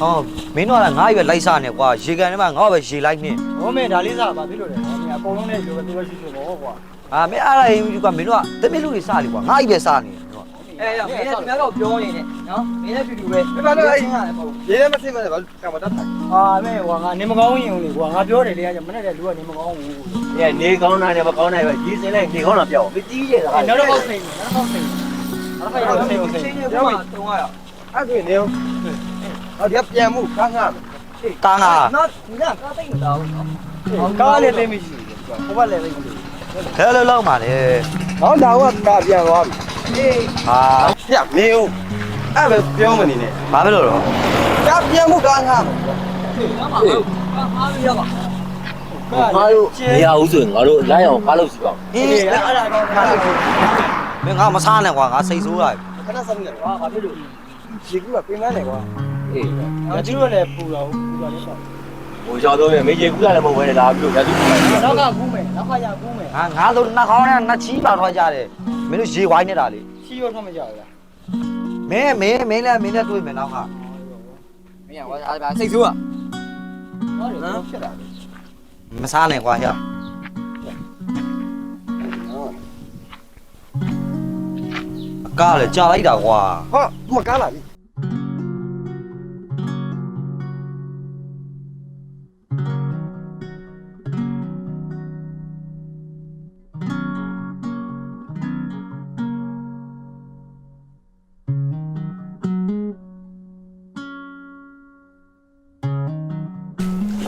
ဟောမင်းတို့ကငါ့ရွယ်လိုက်စားနေကွာရေကန်ထဲမှာငါ့ပဲရေလိုက်နေဟောမင်းဒါလေးစားပါဖြစ်လို့လေဟောမင်းအကုန်လုံးနဲ့ပြောပြောရှိရှိပေါ့ကွာအာမင်းအားရရင်ကွာမင်းတို့ကတမင်လူတွေစားလေကွာငါ့ပဲစားနေတယ်တို့ကအဲရမင်းလည်းသူများတော့ပြောနေတယ်နော်မင်းလည်းတူတူပဲဘယ်မှာလဲအဲ့ချင်းရတယ်ပေါ့ရေးလည်းမသိမှလည်းဘာကံမတတ်ထိုင်အာမင်းဟိုငါနေမကောင်းရင်လေကွာငါပြောတယ်လေကမနေ့ကလူကနေမကောင်းဘူး။အဲနေကောင်းတာနဲ့မကောင်းတာပဲရေးစင်းလိုက်နေကောင်းတာပြောင်း။ပြီးကြီးရတာနောက်တော့ပေါက်စိန်နောက်တော့ပေါက်စိန်နောက်တော့ပေါက်စိန်ပေါက်စိန်ချင်းချင်းကတော့တုံးရအောင်အဲ့ဒါနေအောင် အော်ဒီပြန်မှုကားငါကားငါနော်ဒီကကားသိမ့်မတော်ဘူးနော်ကားလည်းသိမရှိဘူးဟိုဘက်လည်းသိမရှိဘူးဟဲလို့လောက်ပါလေဟောဒါကကားပြန်သွားပြီအေးဟာပြနေအောင်အဲ့ပဲပြောမနေနဲ့ဘာဖြစ်လို့တော့ကားပြန်မှုကားငါရပါဘူးကားအားရပါ။ငါတို့မရဘူးဆိုရင်ငါတို့လိုက်အောင်ကားလို့စီပါဦးအေးအဲ့ဒါကောင်းကားလို့မင်းငါမစားနဲ့ကွာငါစိတ်ဆိုးတာခဏစမ်းနေဟာဘာဖြစ်လို့ဒီကူကပြင်မနေကွာ။ အေးငါတို့လည်းပူတော့ပူတော့လည်းပေါ့ဟိုကြောင့်တော့မေကြီးကူလာလည်းမဟုတ်ဘဲနဲ့လာပြီးတော့ရသူ့ကိုနောက်ကကူးမယ်နောက်ကရကူးမယ်ငါငါတို့နှာခေါင်းနဲ့နှာချီးပါထွက်ကြတယ်မင်းတို့ရေဝိုင်းနေတာလေချီရောထွက်မကြဘူးလားမင်းမင်းမင်းလည်းမင်းလည်းတွေ့မယ်နောက်ကမင်းကဘာဘာစိတ်ဆိုးอ่ะဟုတ်တယ်ဖြစ်တာမစားနဲ့ကွာဟဲ့အကားလေကြာလိုက်တာကွာဟောမကားလာပြီ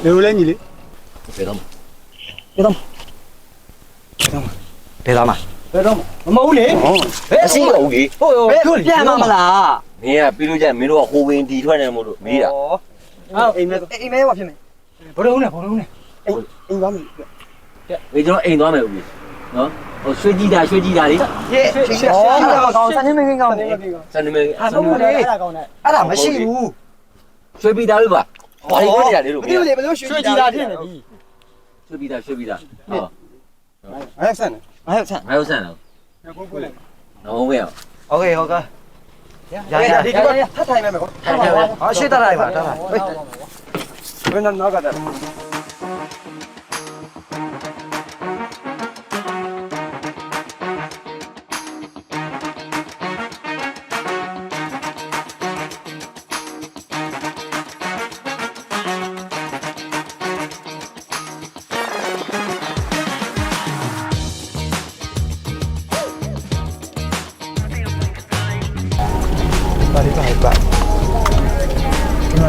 လေလိုလဲညီလေး။ဘယ်တော့မှဘယ်သားမဘယ်တော့မမဟုတ်လေအစီတော့ဦးကြီးဟုတ်ရောပြန်မမလား။မင်းကပြီးလို့ကျရင်မင်းတို့ကဟိုဝင်ဒီထွက်နေမို့လို့မေးတာဟုတ်အိမ်မဲအိမ်မဲဘာဖြစ်မလဲဘုရုံးနဲ့ဘုရုံးနဲ့အိမ်သွားပြီ။မေကျွန်တော်အိမ်သွားမယ်ဦးကြီး။နော်။ဟိုရွှေကြည့်တာရွှေကြည့်တာလေရှေ့ရှေ့ရှေ့ကောင်းစနေမင်းကောင်းနေ။စံနမေအဲ့ဒါကောင်းတယ်အဲ့ဒါကောင်းတယ်အဲ့ဒါမရှိဘူးရွှေပြီးသားလို့ပါ။ ဘာလို့ပြောနေတာလဲလို့ မသိဘူးလေဘယ်လိုရွှေ ရွှေကြည်တာဖြစ်နေပြီ ရွှေပြီးသားရွှေပြီးသား။ဟုတ် အဲ့ဆန်နေ ငါရောက်ချန် ။ငါတို့ဆန်တော့ ကိုကိုလည်း နော်ဝဲအောင် โอเคဟုတ်ကဲ့ရရ ဒီကထပ်ထိုင်မယ်ကော ထိုင်ထိုင် ဟောရှေ့တက်လိုက်ပါတက်လိုက် ဘယ်နဲ့နောက်ကတက်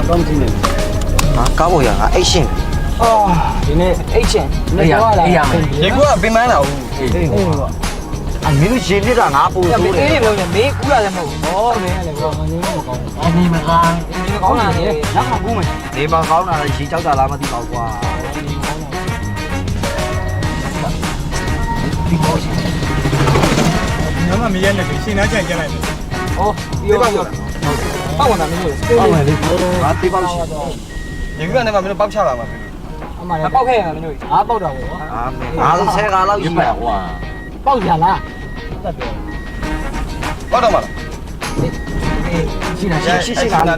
ဒီမှာကောင်းကြည့်နေဟာကားပေါ်ရငါအိတ်ရှင်အော်ဒီနေ့အိတ်ချင်အေးရအေးရမယ်ဒီကူကပြင်မလာဘူးအေးအေးပေါ့အမင်းတို့ရေပြစ်တာငါပို့မဆိုးင်းတယ်အေးနေပြောနေမင်းကူးရတယ်မဟုတ်ဘူးဟောမင်းလည်းကောင်းနေမကောင်းအနေမကောင်းမင်းကောင်းလာတယ်နောက်မှကူးမယ်နေမှာကောင်းတာလည်းရေကြောက်တာလားမသိပါဘူးကွာညမမရဲနဲ့ရှင်နှားကြိုင်ကြလိုက်တယ်ဟောပြီးတော့ ပေါ့ဝင်တာမင်းတို့ဟုတ်မယ်လေငါတေးပေါက်ရှိဒီကူကနေမှမင်းပေါက်ချလာမှာအမှန်မလည်းပေါက်ခဲ့ရမှာမင်းတို့အားပေါက်တာပေါ့အာမင်းငါတို့ဆဲကားလောက်ရရှိပါပါကွာပေါက်ရလားတက်တယ်ပေါက်တော့မှာလားရှိတာရှိရှိရှိကားလား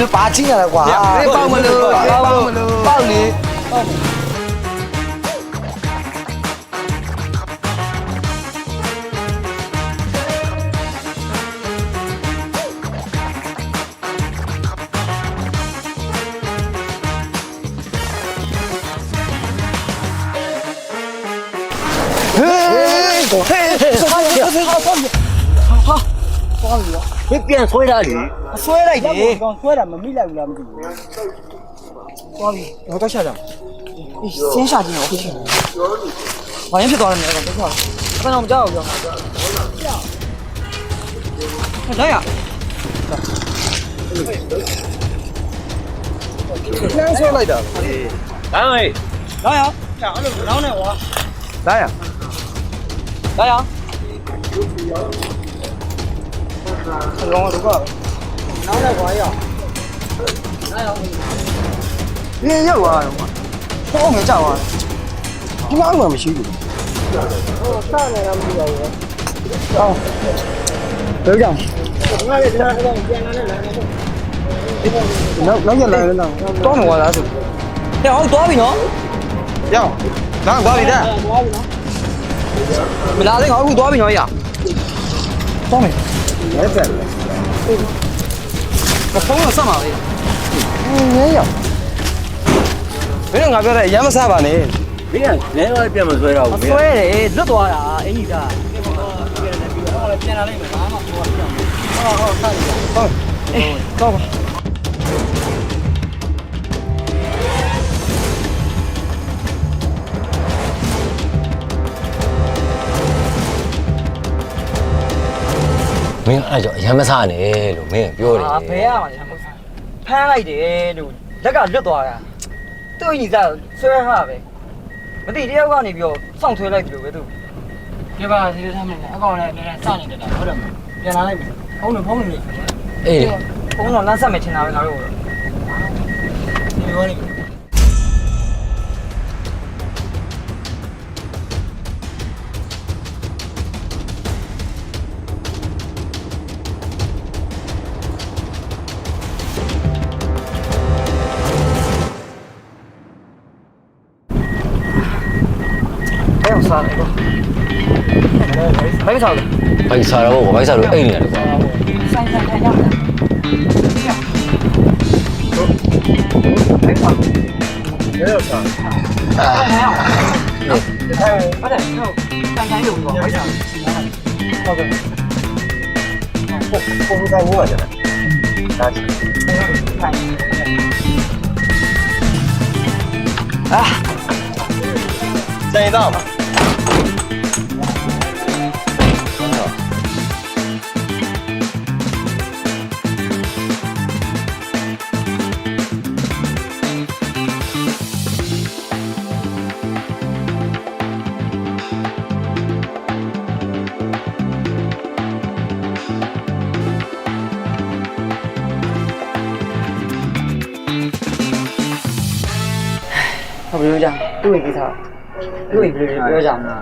不是八斤啊，瓜，一百五六，一百五六，暴。 က်မလို့ပေါက်လေဘယ်ပြန်ဆွဲတာလေဆွဲလိုက်တယ်ကောင်းဆွဲတာမမိလိုက်ဘူးလားမသိဘူးသွားပြီဟောတော့ရှာကြစင်းရှာကြည့်တော့ဖြစ်ဘာရင်ဖြစ်သွားတယ်လဲတော့ပြောအတော့မကြောက်ဘူးပြောမှာကြောက်လိုက်ရနှမ်းဆွဲလိုက်တာဘာလဲလာရအဲ့လိုလောင်းနေကွာလာရလာရ လောင်းတော့ကလောင်းနေကွာရပြင်းရောက်သွားတော့ကွာတော့ငယ်ကြောက်သွားဒီမှာမှမရှိဘူးဟိုစနေတာမဟုတ်ဘူးပြောကြငါလည်းဒါကတော့ပြန်လာနေလာနေနောက်နောက်ရလာလဲတော့တော့မဝါလားဆိုဟဲ့ဟုတ်သွားပြီနော်ရောက်လာသွားပြီတဲ့သွားပြီနော်မလာသေးငါအခုသွားပြီနော်ရသွားမယ် ရဲဆက်လေဖုန်းတော့ဆက်ပါပဲငဲရောက်မင်းတို့ငါပြောတဲ့ရမ်းမစားပါနဲ့မင်းကလဲတော့ပြန်မဆွဲတော့မဘူးဆွဲတယ်လွတ်သွားတာအင်ကြီးကပြန်လာလိုက်မယ်ဘာမှမပြောဘူးဟောဟောဆက်နေအေးတော့ပါ မင်းအဲ့ကြောင့်အရင်မစားနဲ့လို့မင်းပြောတယ်အာဘယ်ရမှာလဲဖမ်းလိုက်တယ်လို့လက်ကလွတ်သွားတာသူ့အင်ကြီးကဆွဲထားပဲမသိတယောက်ကနေပြီးတော့စောင့်ထွေးလိုက်တယ်လို့ပဲသူပြပါစီးထားမယ်အကောင်လည်းနည်းနည်းစနေတယ်လားဟုတ်တယ်ပြန်လာလိုက်မယ်ဖုန်းနဲ့ဖုန်းနဲ့အေးဘုန်းတော်လမ်းဆက်မယ်ထင်တာပဲငါတို့ဒီရောနေ ဘယ်စားလဲဘိုက်စားတော့ဘိုက်စားလို့အိတ်နေတယ်ကွာဆိုင်ဆိုင်ထိုင်ရမလားဘယ်စားလဲရဲရောက်စားဟုတ်တယ်ဟုတ်ဆိုင်ဆိုင်လို့ပြောဘယ်စားလဲဟုတ်ကဲ့ပုံစံမျိုးပါကြတယ်ဒါချင်အာစိန်တော့ ဟုတ်ပြီကြာသူ့ရင်ကိစ္စသူ့ရင်ဘယ်လိုပြောကြမလဲ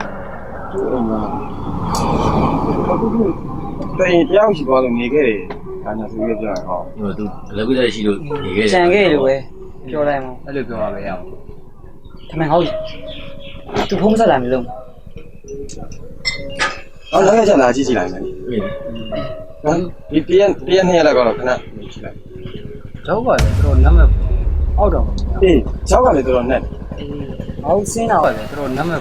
တိန်တယောက်ရှိသွားလို့နေခဲ့တယ်ဒါညာဆိုပြီးပြောရအောင်ဟိုသူလည်းကြည့်ရှိလို့နေခဲ့တယ်ကြံခဲ့လို့ပဲပြောလိုက်မှာအဲ့လိုပြောရပဲရအောင်ထမင်းဟုတ်သူဖုံးဆက်လာမလို့အော်လည်းချက်လာကြည့်ကြည့်လိုက်မယ်အေးဟမ်ဒီပြင်းပြင်းနေရတော့ခဏကြည့်လိုက်ကျောက်ကလည်းတော်နမ်းမဲ့အောက်တော့အေးချောက်ကလည်းတော်တော်နဲ့ အောက်ဆင်းတာလည်းတော်နမ်းမဲ့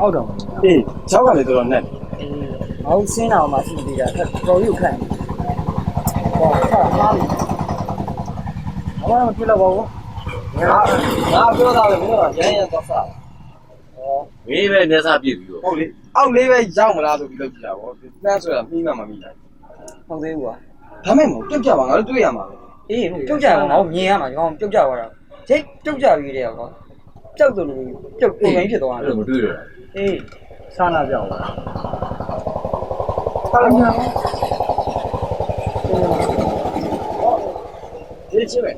အောက်တော့အေးချောက်ကလည်းတော်တော်နဲ့အောက်ဆင်းတာမှရှိသေးတာတော်ရုပ်ခန့်ဟောဟာဟာဘာမှမဖြစ်တော့ပါဘူးငါငါပြောတာပဲမင်းတို့ကရမ်းရမ်းသွားစားမင်းပဲနေစားပြစ်ပြီးတော့ဟုတ်လေအောက်လေးပဲရောက်မလားဆိုပြီးလုပ်ကြည့်တာဗောဒီနှမ်းဆိုတာပြီးမှမမိတာဟုတ်သေးဘူးကွာဒါမဲ့မဟုတ်ပြုတ်ကြပါငါတို့တွေ့ရမှာပဲအေးပြုတ်ကြအောင်ငါမြင်ရမှာကျွန်တော်ပြုတ်ကြသွားတာဂျိတ်ပြုတ်ကြပြီးတဲ့ကွာ ကြောက်တယ်လို့ပြုတ်ပုံရင်းဖြစ်သွားအဲ့တာလိုမတွေ့တော့အေးဆာနာပြောင်းလာဟာလာမြောဒီချစ်ပဲ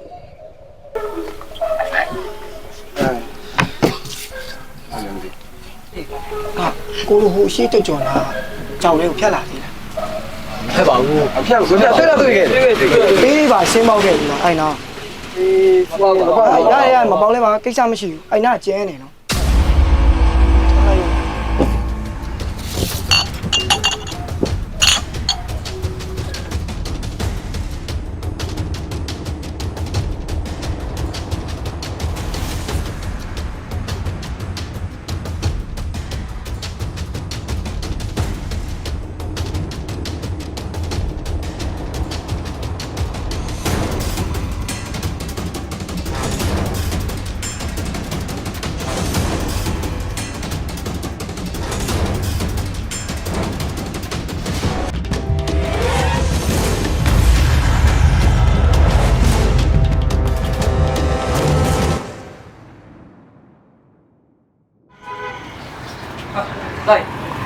ကိုလိုဟိုရှေ့တက်ကြော်လာကြောက်လေးကိုဖြတ်လာသေးတယ်ဖက်ပါဘူးအဖျက်ကိုပြဖက်တော့တွေ့ခဲ့တယ်အေးပါရှင်းပေါက်ခဲ့ပြီနော်အဲ့နော် အေးပေါ့ပေါ့ရရရမပေါက်လဲပါကိစ္စမရှိဘူးအဲ့နာကျဲနေနော်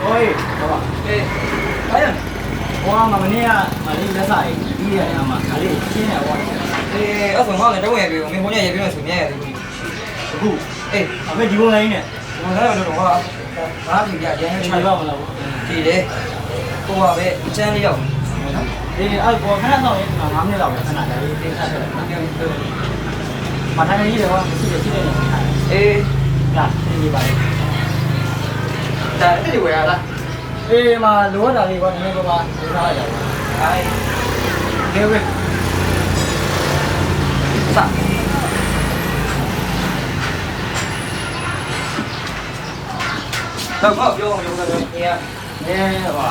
ဟောရေးဟောပါအေးအဲ့ဟောမှာမနေ့ကမလေးလက်စာရေးပြီးရရမှာဒါလေးရှင်းရဟောအေးအဲ့ဆိုငါလည်းတော့ရပြီမင်းဘုန်းကြီးရပြီလို့ဆိုမြဲရတယ်အခုအေးအမေဒီဘုန်းလိုင်းနဲ့ဘုန်းလိုင်းကတော့ဟောဘာဖြစ်ကြရရင်ခြေပါမလားကြည့်လေဟိုပါပဲအချမ်းလေးရောက်နော်အေးအဲ့ဘောခဏဆောင်ရေးမှာ9မိနစ်လောက်ပဲခဏဒါလေးတင်ဆက်ဆက်ပါတယ်မထိုင်ရည်လေဟောရှိတယ်ရှိတယ်အေးလာနေပါလေ ဒါတိတိဝယ်ရလားအေးမှာလိုရတာလေးကွာနည်းနည်းပါပါထားလိုက်တာအိုင်နေဝဲစတော့ပြောပြောပြောပြောအေးနေပါ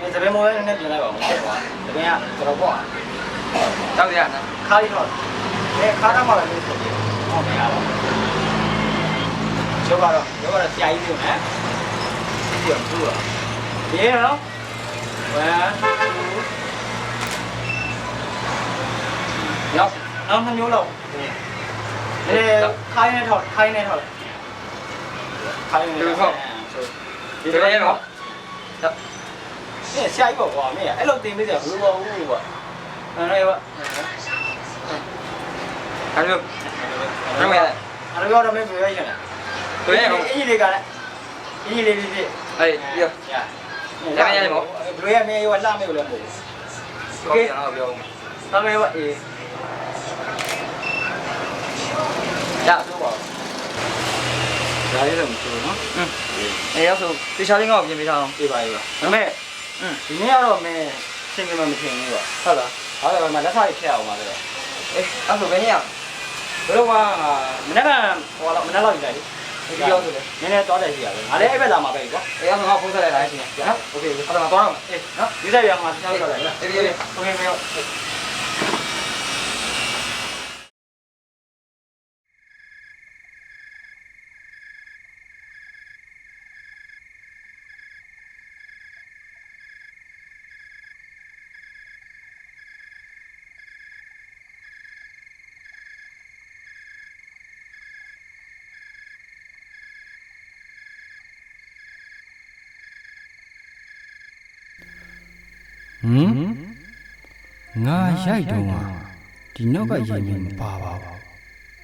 နေသဘင်မောလေးနဲ့ပြင်လိုက်ပါဦးကွာသဘင်ကတော်ပေါ့တောက်ရနော်ခါးရီတော့အဲခါးတော့မှလည်းဆိုပြီးဟောမရပါဘူးကျောကတော့ကျောကတော့ဆရာကြီးပြောနော် ဒီအောင်သူ့တော့ဒီရော1 2ရောက်နောက်နှစ်မျိုးလောက်အဲခိုင်းနေထောက်ခိုင်းနေထောက်ခိုင်းနေထောက်ဆိုဒီလိုရတော့အဲဆရာကြီးပေါ့ကွာမင်းအဲ့လိုတင်ပေးတယ်ဘယ်လိုပါဘူးကွာအဲ့ဒါရောအဲ့လိုတော့ရအဲ့လိုတော့မင်းပြောရရင်လားတို့ရအောင်အင်ကြီးလေးကလည်းအင်ကြီးလေးလေးလေး အေးပြော ညာဘယ်လိုရမင်းရောလှမေးလို့လည်းမဟုတ်ဘူး โอเคတော့ပြော သမေးဝအေး ရ ဆိုပါဒါလေးတော့မဆိုနော် အေးရဆိုတေချာလေးငေါ့ပြင်ပေးထားအောင် အေးပါအေးပါဒါမဲ့ဒီနေ့ကတော့မင်းသင်္ကေတမထင်ဘူးကွာဟုတ်လားဟုတ်တယ်မလက်စားဖြတ်အောင်ပါလေ အေးအဲ့ဆိုဘယ်နေရ ဘယ်လိုကမနေ့ကဟိုတော့မနေ့လောက်ကြာလေ ဒီပြောဆိုလေ နည်းနည်းသွားတယ်ရှိရတယ်ငါလည်းအဲ့ဘက်လာမှာပဲကွာ အေးအဲ့ဆိုငါဖုန်းဆက်လိုက်လိုက်ရှင်နော်โอเคအဲ့ဒါမှသွားတော့မယ် အေးနော်ဒီဆက်ရမှာတောက်တော့တယ် အေးပြေးပြေး โอเคမေရော မ်ငါရိုက်တော့ကဒီနောက်ကရင်မြင်မပါပါဘူး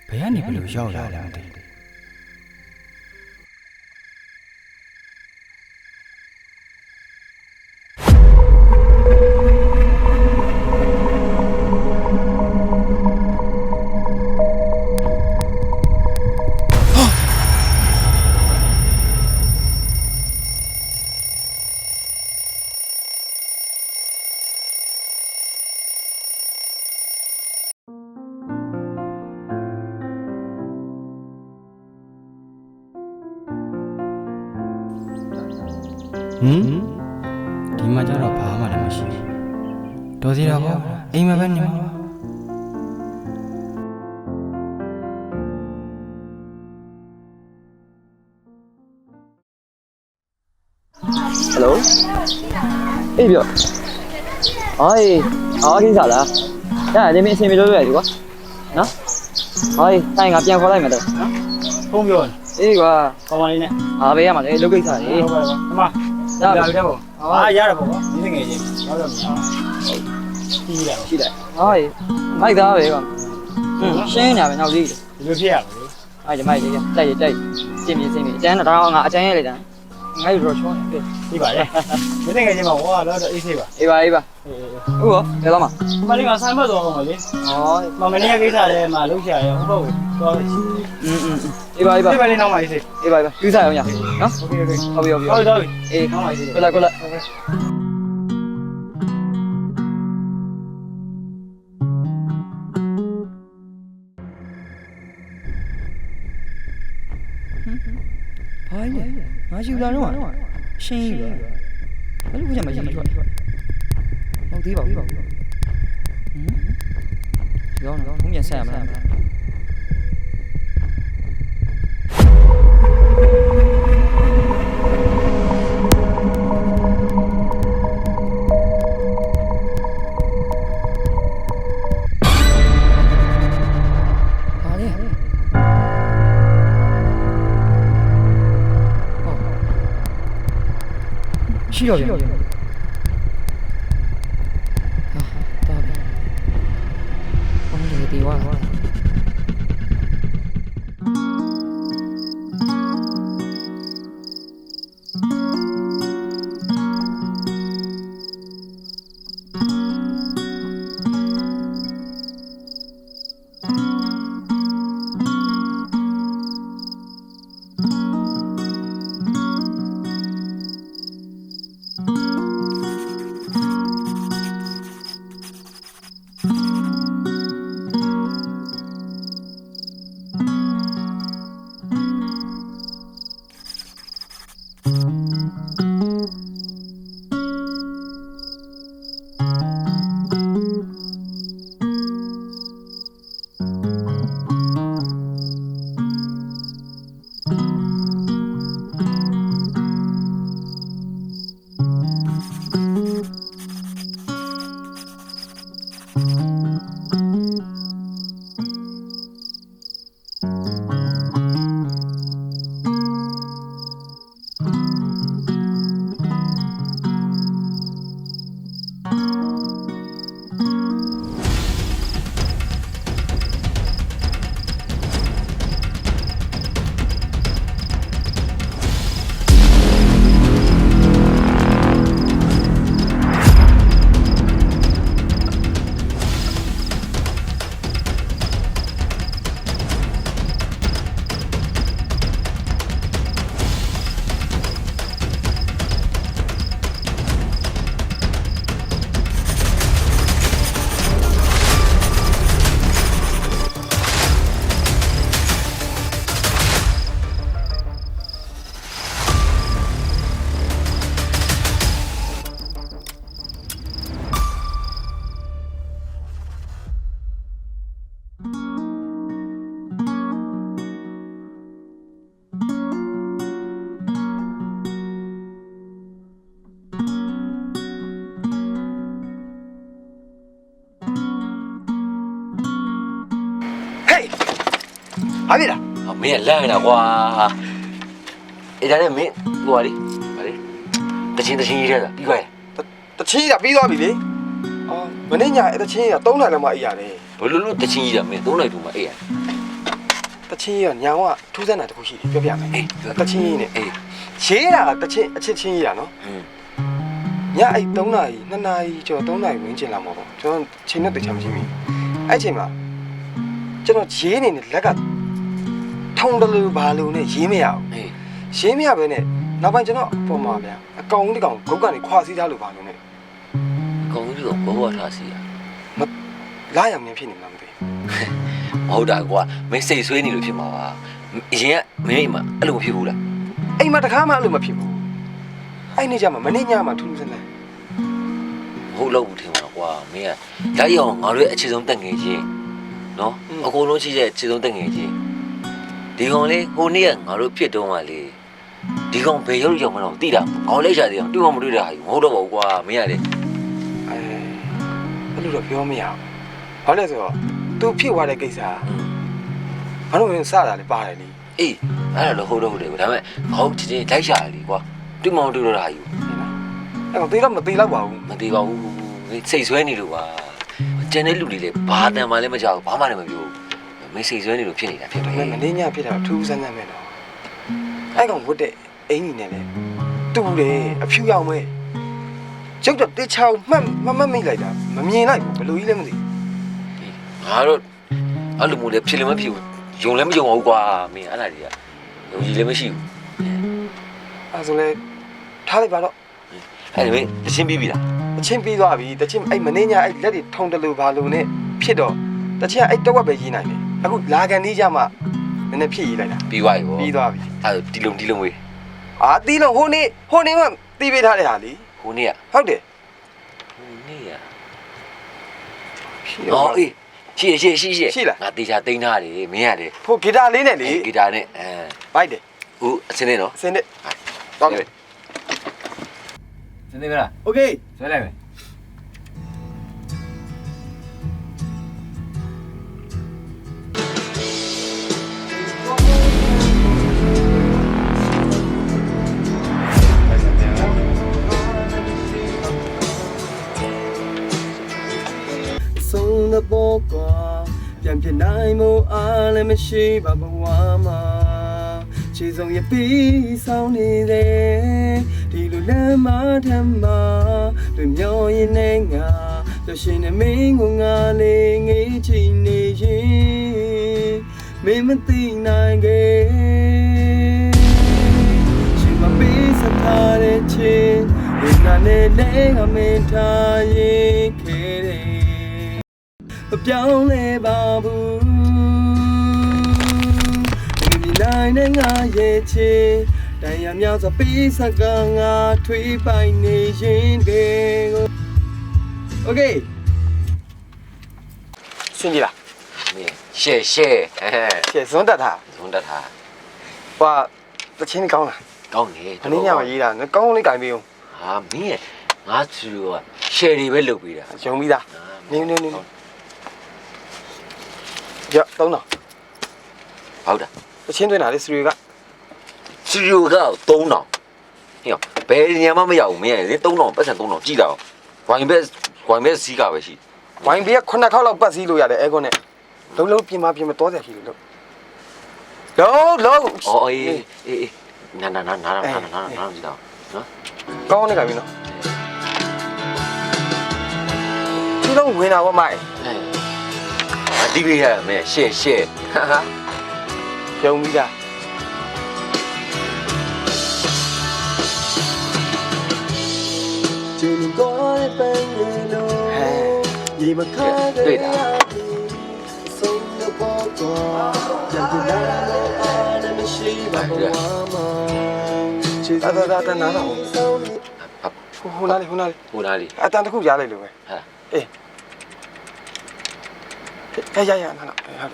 ဘယ်ကနေဘယ်လိုရောက်လာလဲမသိဘူး အေးပြောအေးအားကိစ္စလားအဲ့ဒါနေမင်းအဆင်ပြေလို့ရတယ်ကွာနော်အေးဆိုင်ကပြန်ခေါ်လိုက်မယ်တော့နော်ဖုန်းပြောအေးကွာကောင်းပါလိမ့်နဲ့အားပေးရမှာလေလုပ်ကိစ္စလေဟုတ်ပါပါအမရပြီတဲ့ပေါ့အာရတယ်ပေါ့ဒီငယ်ချင်းရောက်တော့မြင်ကြီးတယ်ရှိတယ်အေးမိုက်သားပဲကွာอืมရှင်းနေပါနောက်လေးဒီလိုဖြစ်ရပါလေအဲ့ဒီမိုက်လေးတိုက်ရတိုက်စင်ပြေစင်ပြေအကျန်းတော့ငါအကျန်းရဲ့လေတန်းငါ့ရောချောနေပြီဒီပါလေဒီငယ်ချင်းမှာဝါတော့ 아이고 좋은데 이봐 맨날 가지 마와 너도 이세 봐 이봐 이봐 이거 내가 봐 빨리 가서 한 번도 먹어 거지 어막 맨날 가기 잘해 막 루시아 야 호박 응응 이봐 이봐 빨리 나와 이세 이봐 이봐 루시아 형이야 어 오케이 오케이 어비 어비 어비 어비 에 나와 이세 골라 골라 Hayır. Hayır. ငါယူလာတော့ရှင်းပြီဘာလို့ခုချက်မယူထွက်ဟုတ်သေးပါဘူးဟမ်ရောနော်ဘုံပြန်ဆက်ရမလား ရှိတော့ပြ ဟာပြီလား။မင်းကလမ်းနေတာကွာ။အေးဒါနဲ့မင်းဟိုပါလေ။ပါလေ။တချင်းတချင်းရေးရတာပြီးသွားရင်တချင်းကပြီးသွားပြီလေအော်မနေ့ညအဲ့တချင်းက3နိုင်လောက်မှအိပ်ရတယ်ဘလို့လို့တချင်းရေးတာမင်းသုံးလိုက်တူမအေးရတချင်းကညာကထူးဆန်းတာတစ်ခုရှိတယ်ပြောပြမယ်အေးတချင်းကြီးနဲ့အေးရေးတာကတချင်းအချစ်ချင်းကြီးရနော်ဟင်းညအဲ့3နာရီ2နာရီကျော်3နာရီဝန်းကျင်လောက်မှာပေါ့ကျွန်တော်ချိန်နဲ့တခြားမရှိဘူးအဲ့ချိန်မှာကျွန်တော်ရေးနေတယ်လက်က ထုံတလူဘာလူနဲ့ရေးမရဘူးအေးရေးမရဘဲနဲ့နောက်ပိုင်းကျွန်တော်အပေါ်မှာဗျာအကောင်ကြီးကောင်ဂုတ်ကနေခွာစည်းထားလို့ပါလို့နဲ့ကောင်းကြီးကဘောဘောထားစီရလာရမြင်ဖြစ်နေမှာမသိမဟုတ်တာကွာမင်းစိတ်ဆွေးနေလို့ဖြစ်မှာပါအရင်ကမင်းမအဲ့လိုမဖြစ်ဘူးလားအိမ်မှာတခါမှအဲ့လိုမဖြစ်ဘူးအဲ့နေ့ကျမှမနေ့ညမှထူးထူးဆန်းဆန်းမဟုတ်လို့ဘူးထင်မှာကွာမင်းကလိုက်ရအောင်ငါတို့ရဲ့အခြေဆုံးတက်ငယ်ချင်းနော်အကုန်လုံးရှိတဲ့အခြေဆုံးတက်ငယ်ချင်း ဒီကောင်လေးဟိုနေ့ကငါတို့ဖြစ်တော့မှလေဒီကောင်ဘယ်ရောက်ရောက်မလို့တိတာငေါလိုက်ရှာသေးအောင်တွေ့မှမတွေ့တာဟာမဟုတ်တော့ပါဘူးကွာမင်းကလေအဲအဲ့လိုတော့ပြောမရဘူးဘာလဲဆိုတော့ तू ဖြစ်သွားတဲ့ကိစ္စကဘာလို့လဲစတာလဲပါတယ်လေအေးအဲ့ဒါလည်းဟုတ်တော့ဟုတ်တယ်ကွာဒါပေမဲ့ငါတို့ချင်းချင်းလိုက်ရှာရလေကွာတွေ့မှမတွေ့တော့တာဟာယူအဲ့တော့သေးတော့မသေးတော့ပါဘူးမသေးပါဘူးမင်းစိတ်ဆွဲနေလို့ပါကျန်တဲ့လူတွေလည်းဘာတန်မှလည်းမကြောက်ဘာမှလည်းမပြောဘူး မင်းစိတ်ဆွဲနေလို့ဖြစ်နေတာဖြစ်ဒါတယ်ပေမဲ့မနေ့ညဖြစ်တာထူးထူးဆန်းဆန်းပဲတော့အဲ့ကောင်ဝတ်တဲ့အင်ကြီးနဲ့လေတူတယ်အဖြူရောင်ပဲကျုပ်တော့တေချောင်းမှတ်မမမိလိုက်တာမမြင်လိုက်ဘူးဘယ်လိုကြီးလဲမသိငါတို့အဲ့လိုမျိုးလည်းဖြစ်လည်းမဖြစ်ဘူးယုံလည်းမယုံအောင်ကွာမင်းအဲ့ဒါတွေကယုံကြည်လည်းမရှိဘူးအဲ့ဆိုလဲထားလိုက်ပါတော့အဲ့ဒါမင်းတချင်းပြီးပြီလားတချင်းပြီးသွားပြီတချင်းအဲ့မင်းညအဲ့လက်တွေထုံတယ်လို့ဘာလို့နဲ့ဖြစ်တော့တချင်းအဲ့တော့ပဲရေးနိုင်တယ် အခုလာကန်လေးကြမှာနည်းနည်းဖြစ်ရေးလိုက်တာ ပြီးသွားပြီဗော ပြီးသွားပြီ အဲ့ဒါဒီလုံးဒီလုံးဝေး အာတီးလုံးဟိုနေ့ဟိုနေ့မှတီးပေးထားတဲ့ဟာလी ဟိုနေ့က ဟုတ်တယ် ဟိုနေ့က ရှိ ဟော တော့ အေးရှိရရှိရရှိရ ရှိလား ငါတေချာတိန်းထားတယ်မင်းရတယ် ဖိုဂီတာလေးနဲ့လေ ဂီတာနဲ့အဲ ဘိုက်တယ် ဦးအစင်းနေနော် အစင်းနဲ့တော့မယ် စနေကလား โอเค ဆွဲလိုက်မယ် ဆုံးတဲ့ဘောကပြန်ပြနိုင်မို့အားလည်းမရှိပါဘဝမှာခြေစုံရပြီးဆောင်နေတယ်ဒီလိုလမ်းမထမ်းမှာတွေ့မျောရင်နဲ့ငါပြရှင်နေမင်းကိုငါလေးငေးချင်နေရင်မင်းမသိနိုင်ခဲ့ရှင်မပေးစထားတဲ့ချင်းဒီနာနဲ့လည်းငါမင်းထားရင်ခဲ့တယ်မ ပြောင်းလဲပါဘူးဒီနိုင်နဲ့ငါရဲ့ချေတန်ရမြောက်စွာပေးစကငါထွေးပိုင်နေရင်တွေကို Okay စင်ကြီးလားမင်းရှဲရှဲအဲကျေစွန်းတက်တာဇွန်တက်တာဟွာတချင်းကောင်းလားကောင်းတယ်မင်းညမရေးတာကောင်းလေးကြိုင်ပေးဦးဟာမင်းရဲ့ငါသူကရှယ်တွေပဲလုပ်ပေးတာယုံပြီးသားနင်းနင်းနင်း ရတော့တော့ဟုတ်တာတချင်းသွင်းတာလေစရီကစတူဒီယိုက3000ဟေ့ဘယ်ညမှမရောက်ဘူးမင်းရဲ့လေ3000ပတ်စံ3000ကြည့်တာဝိုင်ဘက်ဝိုင်ဘက်စီးကပဲရှိဝိုင်ဘီက9ခေါက်လောက်ပတ်စည်းလို့ရတယ်အဲကွန်းနဲ့လုံးလုံးပြင်မပြင်မတောစရာရှိလို့လုံးလုံးလုံးအော်အေးအေးအေးနာနာနာနာနာနာနာကြည့်တော့နော်ကောင်းနေကြပြီနော်ဒီလုံးဝင်တာဗောမိုင် အဒီပေးရမယ်ရှဲရှဲဟာဟာပြုံးပြီးသားကျင်းကောတဲ့ပန်းလေးလုံးဒီမခါတဲ့ဆုံးတဲ့ပေါ်တော့ကြံပြလာလို့အားနဲ့မရှိပါဘဝမှာချစ်တာတာတာနာတော့ဟိုနာလေးဟိုနာလေးဟိုနားလေးအတန်တစ်ခုရားလိုက်လို့ပဲဟာအေး ဟဲ့ရရနာနာဟုတ်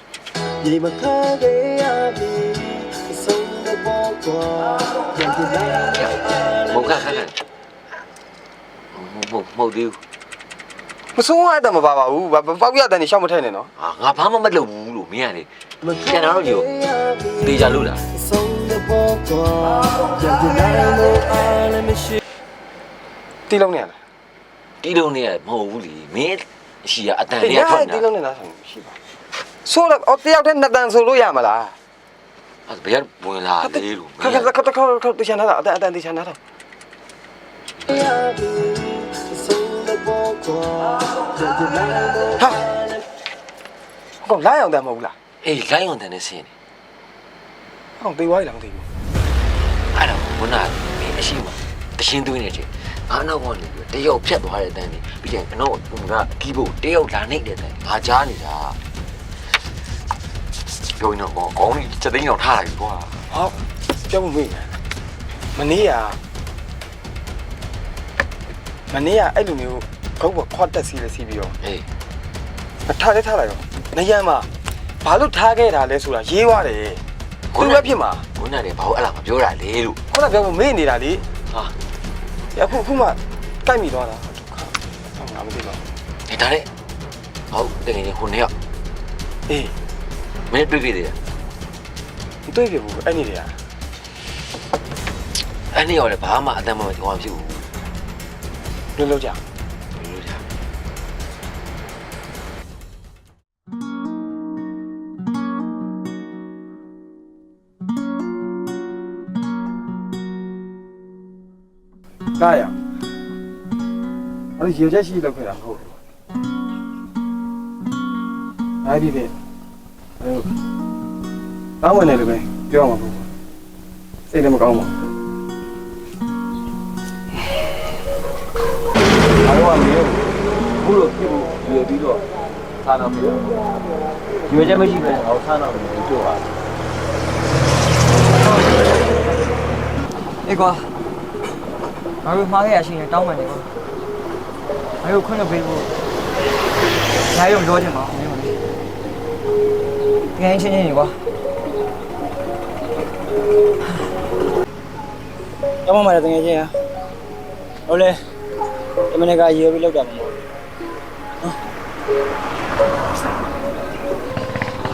တယ်ဒီမခါခဲ့ရပြီဆုံးတဲ့ပေါ်တော့ကြံပြလာလို့အားနဲ့မဟုတ်ခါခါခါမဟုတ်မဟုတ်သေးဘူးမဆုံးရတဲ့မပါပါဘူးဘာပေါက်ရတဲ့နေရှောက်မထဲနဲ့နော်အာငါဘာမှမလုပ်ဘူးလို့မင်းကနေပြန်လာတော့ညိုတေချာလို့လားတီးလုံးနေရလားတီးလုံးနေရမဟုတ်ဘူးလीမင်း ရှိရအတန်အေးလေးထွက်တီးနေတာလုံးနေလားဆိုရှိပါဆိုတော့အော်တယောက်တည်းနှစ်တန်ဆိုလို့ရမလားအဲ့ဘယ်ကဝင်လာသေးလို့ခက်ခက်ခက်ခက်ခက်တချာနာတာအတန်အတန်တချာနာတာဟာကောလာရောက်တယ်မဟုတ်ဘူးလားအေးလိုင်းအောင်တန်နေစင်းနေဟောတေးဝိုင်းလားမသိဘူးအဲ့တော့ဘုနာမင်းအရှိမတရှင်းသွင်းနေချင် ငါနောက်ကနေတယောက်ဖြတ်သွားတဲ့အတန်ကြီးပြီးရင်ကတော့ငါကီးဖို့တယောက်လာနေတဲ့အတန်ငါကြားနေတာပြောနေတော့ကောင်းကြီးစသိန်းအောင်ထားလိုက်ကွာဟောပြောမှုမေ့မနေ့ကမနေ့ကအဲ့လိုမျိုးခုတ်ခွတ်တက်စီလဲစီပြီးတော့အေးထားလဲထားလိုက်တော့နေရမှာဘာလို့ထားခဲ့တာလဲဆိုတာရေးသွားတယ်ခုပဲဖြစ်မှာဘုနာတွေဘာလို့အဲ့လားမပြောတာလေလို့ခုနပြောဖို့မေ့နေတာလေဟာ အခုခုမှကြိုက်မိသွားတာဟုတ်ငါမသိပါဘူးဒီဒါနဲ့ဟုတ်တကယ်ကြီးခုနှစ်ယောက်အေးမင်းတွေ့ပြီသေးတယ်မတွေ့ပြဘူးအဲ့နေတွေကအဲ့နှစ်ယောက်လည်းဘာမှအတမ်းမမပြောဖြစ်ဘူးလွတ်လို့ကြ ကားရအဲ့ဒီရေချက်ရှိလောက်ခဲ့တာမဟုတ်ဘူးအဲ့ဒီတဲ့အဲ့ကောင်းဝင်တယ်လို့ပဲပြောမှာပေါ့စိတ်လည်းမကောင်းပါဘူးအားလုံးကမင်းဘူးလို့ပြဖို့ရွေပြီးတော့သာနာမလို့ရွေချက်မရှိပဲအောင်သာနာမလို့တို့ပါအေးကွာ ငါတို့မှားခဲ့ရရှိရင်တောင်းပန်နေကွာငါတို့ခွင့်လို့ပေးဖို့ငါရုံပြောချင်ပါမင်းမလေးငင်းချင်းချင်းနေကွာတော့မှလည်းတကယ်ချင်းရဟုတ်လေတမန်ကရေပြီးလောက်တာမဟုတ်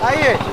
အား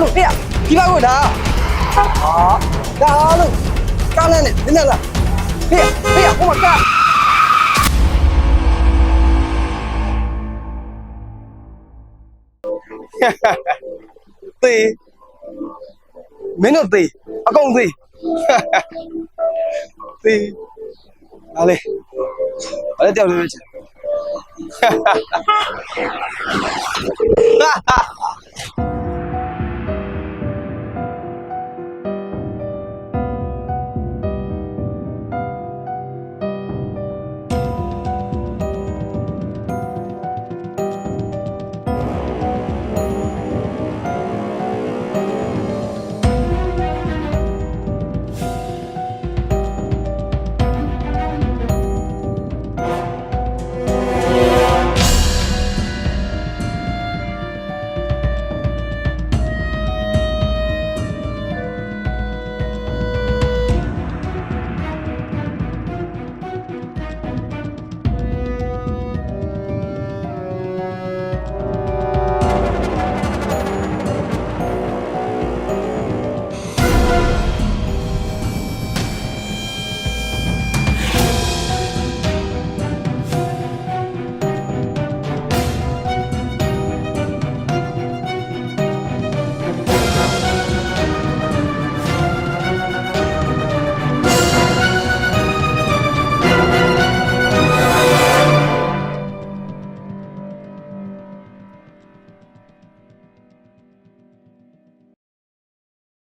လို့ဖေးဒီဘက်ကိုဒါဟာဒါလို့ကားနဲ့နည်းနည်းလားဖေးဖေးဟိုမှာကားသေမင်းတို့သေအကုန်သေသေဟာလေဟာလေတောက်လို့ချင်